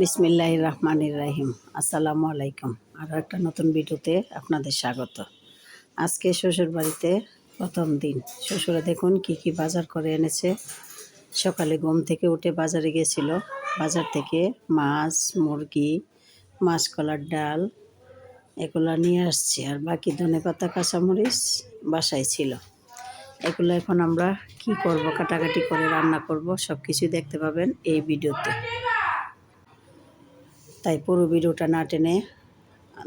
বিসমিল্লাহ রহমানির রাহিম। আসসালামু আলাইকুম। আরও একটা নতুন ভিডিওতে আপনাদের স্বাগত। আজকে শ্বশুর বাড়িতে প্রথম দিন। শ্বশুরে দেখুন কি কি বাজার করে এনেছে। সকালে ঘুম থেকে উঠে বাজারে গেছিল। বাজার থেকে মাছ, মুরগি মাছকলার ডাল এগুলো নিয়ে আসছে। আর বাকি ধনে পাতা, কাঁচামরিচ বাসায় ছিল। এগুলো এখন আমরা কি করব, কাটাকাটি করে রান্না করব সব কিছুই দেখতে পাবেন এই ভিডিওতে। তাই পুরো ভিডিওটা না টেনে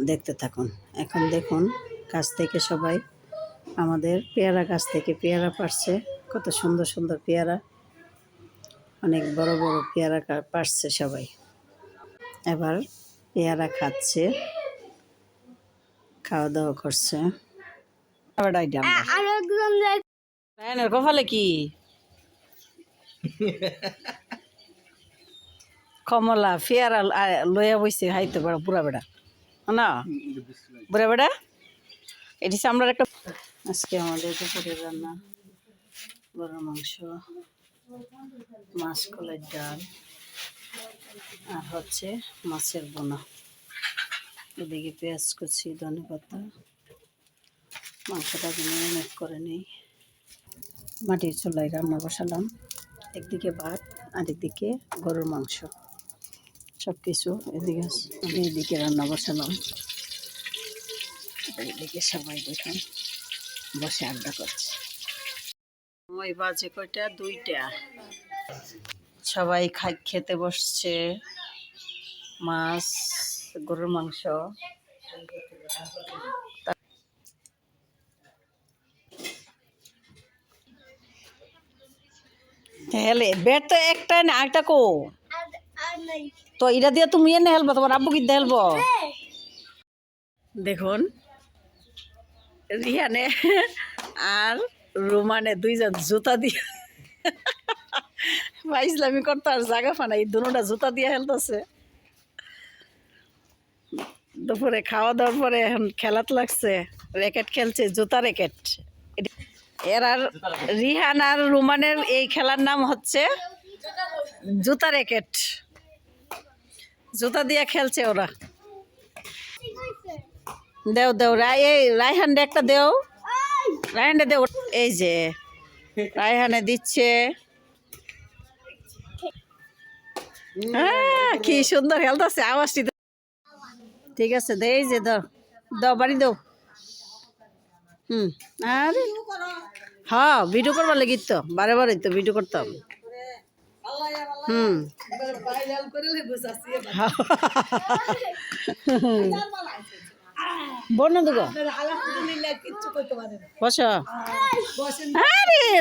দেখতে থাকুন। এখন দেখুন গাছ থেকে সবাই আমাদের পেয়ারা গাছ থেকে পেয়ারা পারছে। কত সুন্দর সুন্দর পেয়ারা। অনেক বড় বড় পেয়ারা কা- পারছে সবাই। এবার পেয়ারা খাচ্ছে। খাওয়া দাওয়া করছে কপালে কি? কমলা, ফিয়ারা আ- লইয়া বইছে, হাইতে বড় বুড়া বেড়া। না? বুড়া বেড়া? এটি আমরা একটা আজকে আমাদের রান্না। গরুর মাংস, মাছ কলের ডাল, আর হচ্ছে মাছের বোনা। এদিকে পেঁয়াজ কুচি, ধনে পাতা। মাংসটাকে ম্যারিনেট করে নিই। মাটির চুলায় রান্না বসালাম। একদিকে ভাত আর একদিকে গরুর মাংস। সব কিছু এদিকে আমি এদিকে রান্না বসালাম। এদিকে সবাই দেখুন, বসে আড্ডা করছে। ওই বাজে কয়টা? দুইটা। সবাই খাই খেতে বসছে। মাছ, গরুর মাংস। হেলে বেড তো একটা না একটা কো তো এটা দিয়ে তুমি এনে হেলবো, তোমার আব্বু কিনতে হেলবো? দেখুন, রিহানে আর রোমানে দুইজন জুতা দিয়ে বা ইসলামী করতে আর জায়গা ফানাই দুটা জুতা দিয়ে হেলতেছে। দুপুরে খাওয়া দাওয়ার পরে এখন খেলাত লাগছে, র্যাকেট খেলছে, জুতা র্যাকেট। এর আর রিহান আর রুমানের এই খেলার নাম হচ্ছে জুতা র্যাকেট। জুতা দিয়ে খেলছে ওরা। দেও দেও রাই এই রায়হান্ডে একটা দেও। রায়হান্ডে দেও। এই যে রায়হানে দিচ্ছে। হ্যাঁ, কি সুন্দর খেলতেছে আওয়াজটি ঠিক আছে দে এই যে দাও দাও বাড়ি দাও হুম আরে। হ্যাঁ ভিডিও করবার লাগি তো বারে বারে তো ভিডিও করতাম। হুম।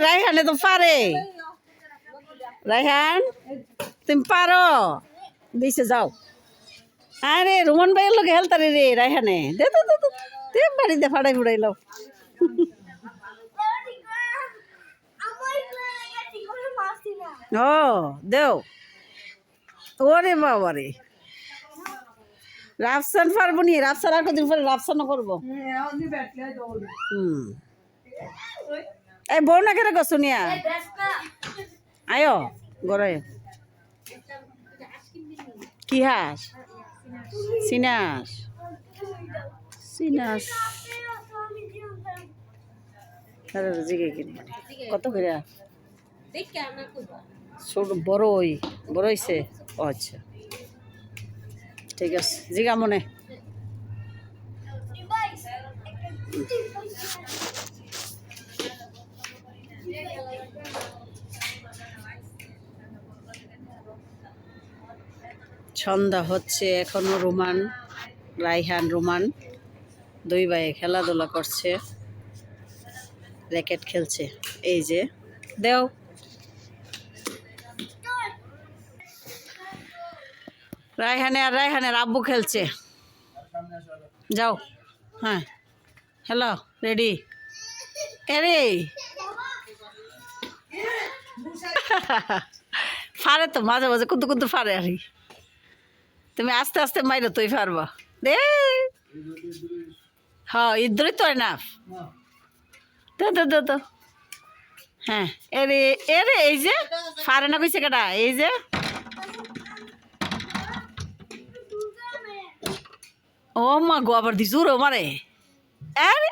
রাইহানে তো পারে। রাইহান তুমি পারো। দিছে, যাও। আরে, রুমন ভাইয়ের লোক হেলতারে রে রাইহানে দে দে দে বাড়িতে ফাড়াই ফুড়াইলাম ও, দেও। ওরে বাবা রাফসান পারব নি? রাফসান আর কদিন পরে রাফসানও করব। এই বউ না কেটে গো শুনিয়া আয়ো গড়াই কি হাস সিনাস। সিনাস কত করে বড় ওই বড় হইছে ও আচ্ছা। ঠিক আছে, জিগা মনে। সন্ধ্যা হচ্ছে এখনও রোমান, রাইহান রোমান। দুই ভাইয়ে খেলাধুলা করছে, র্যাকেট খেলছে। এই যে, দেও। রায়হানে আর রায়হানের আব্বু খেলছে। যাও। হ্যাঁ। Hello, ready. এরে। ফারে তো, মাঝে মাঝে কুদু কুদু ফারে আর তুমি আস্তে আস্তে মাইরো, তুই পারবা দে। হ্যাঁ তো না তো তো তো তো হ্যাঁ এরে এরে, এই যে, ফারে না কইছে কেটা এই যে। ও মা গো আবার দিছু রে মারে? আরে!